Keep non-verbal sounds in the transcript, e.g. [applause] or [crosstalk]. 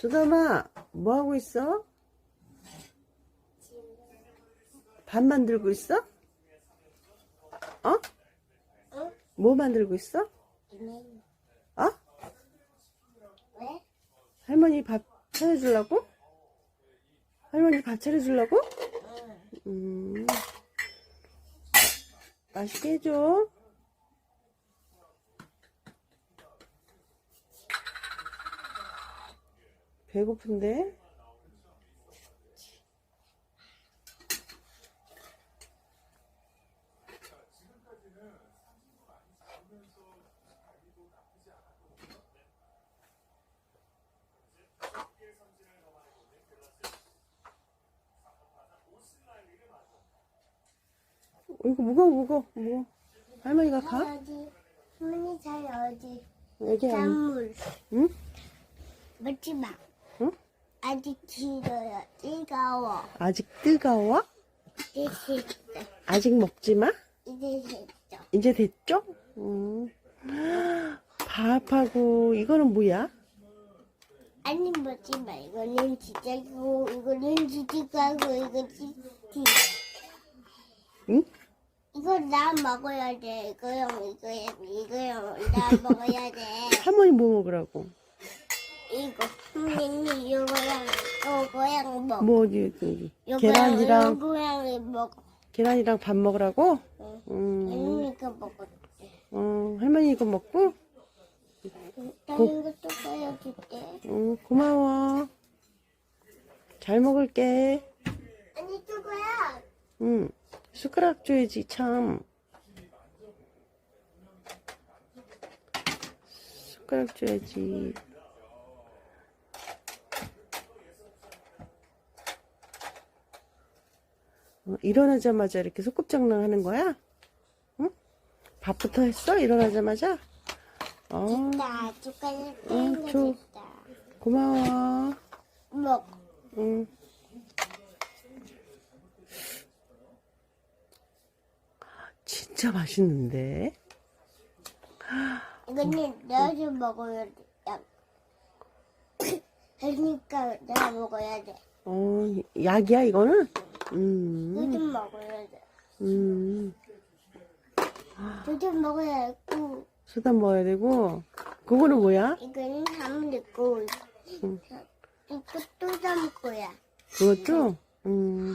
수담아, 뭐 하고 있어? 밥 만들고 있어? 어? 응? 뭐 만들고 있어? 응. 어? 왜? 할머니 밥 차려주려고? 할머니 밥 차려주려고? 음. 맛있게 해줘. 배고픈데? 어, 이거 무거워, 무거워, 무거워. 할머니가 가? 어디? 할머니 잘 어디? 여기 안, 짠물. 응? 먹지 마. 응? 아직 길어요. 뜨거워. 아직 뜨거워? 이제 됐어. 아직 먹지 마? 이제 됐어. 이제 됐죠? 음. 밥하고, 이거는 뭐야? 아니 먹지 마. 이거는 지자고, 이거는 지지가고, 이거 지 지. 응? 이거 나 먹어야 돼. 이거요, 이거요, 이거요. 나 [laughs] 먹어야 돼. 할머니 뭐 먹으라고? 이거. 선생님, 이거랑, 이거랑 먹어. 뭐, 어디, 어디. 요거랑, 계란이랑, 요거랑 먹어. 계란이랑 밥 먹으라고? 응. 음, 할머니가 먹었대. 어, 할머니 이거 먹고? 다른 것도 꺼여줄게. 응, 고마워. 잘 먹을게. 아니, 저거야. 응, 숟가락 줘야지, 참. 숟가락 줘야지. 어, 일어나자마자 이렇게 소꿉장난 하는 거야? 응? 밥부터 했어? 일어나자마자? 어, 나 숟가락 응, 줘. 고마워. 먹어. 응. 진짜 맛있는데? 이거는 내가 좀 먹어야 돼. 야. [laughs] 그러니까 내가 먹어야 돼. 어, 약이야, 이거는? 음, 너좀 먹어야 돼. 음. 너좀 먹어야 돼. 수단 먹어야 되고, 그거는 뭐야? 이거는 담을 있고, 응. 이거 또 담을 거야. 그것도? 음,